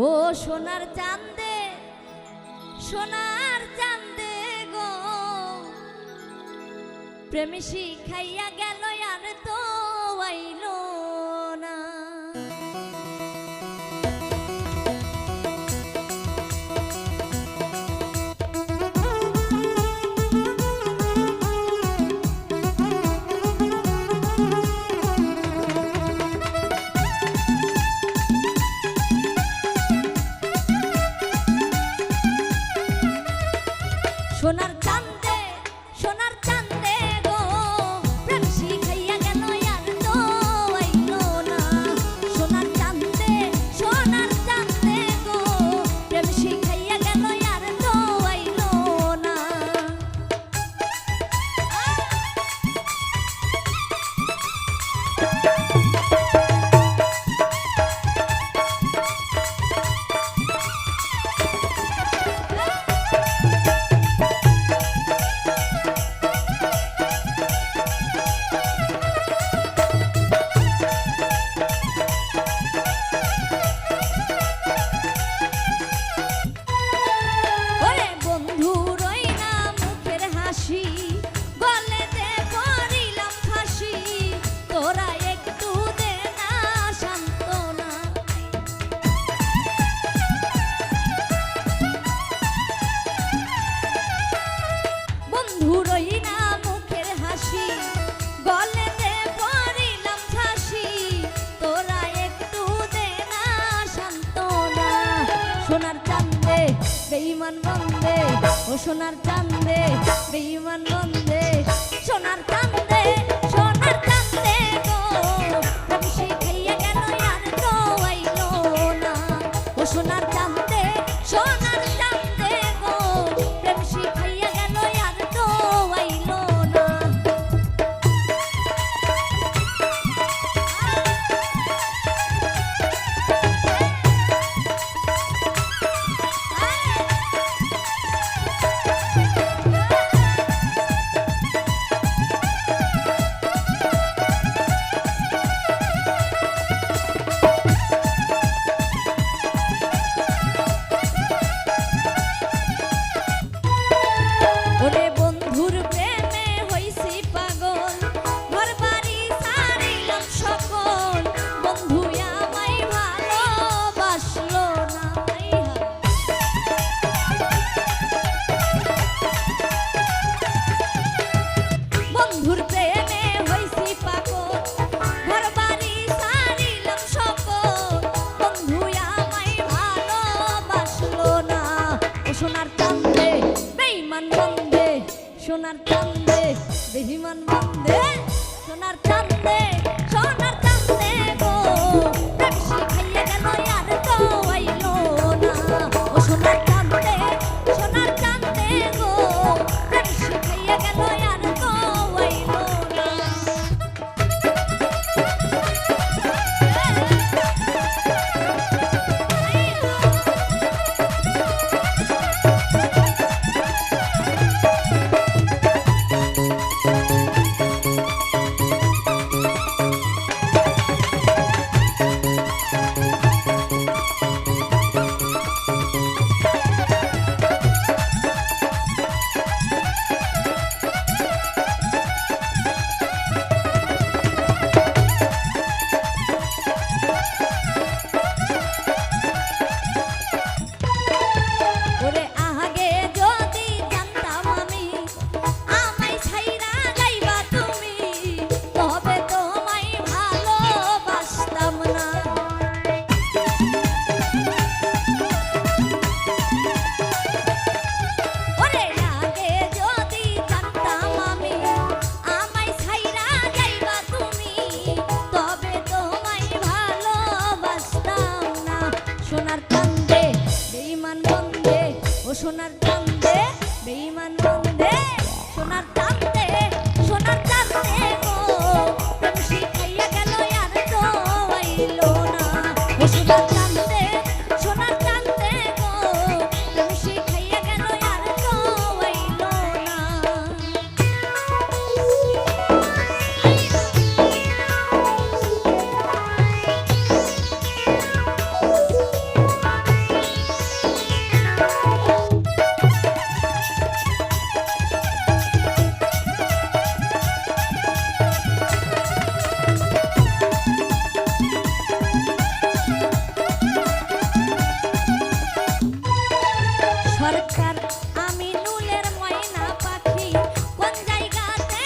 ও সোনার চান্দে সোনার চান্দে গো। প্রেমী শিখাইয়া গেল আর তো সোনার চান্দে বেইমান নন্দে সোনার সোনার চান্দে বেহিমান বান্ধে সোনার চান্দে। sonar আমি নুলের ময়না পাখি। কোন জায়গাতে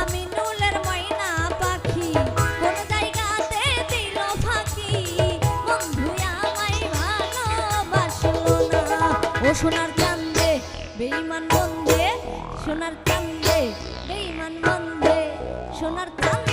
আমি নুলের ময়না পাখি। জায়গাতে সোনার চান্দে বেইমান বন্ধু। সোনার চান্দে বেইমান মন্দে সোনার চান্দে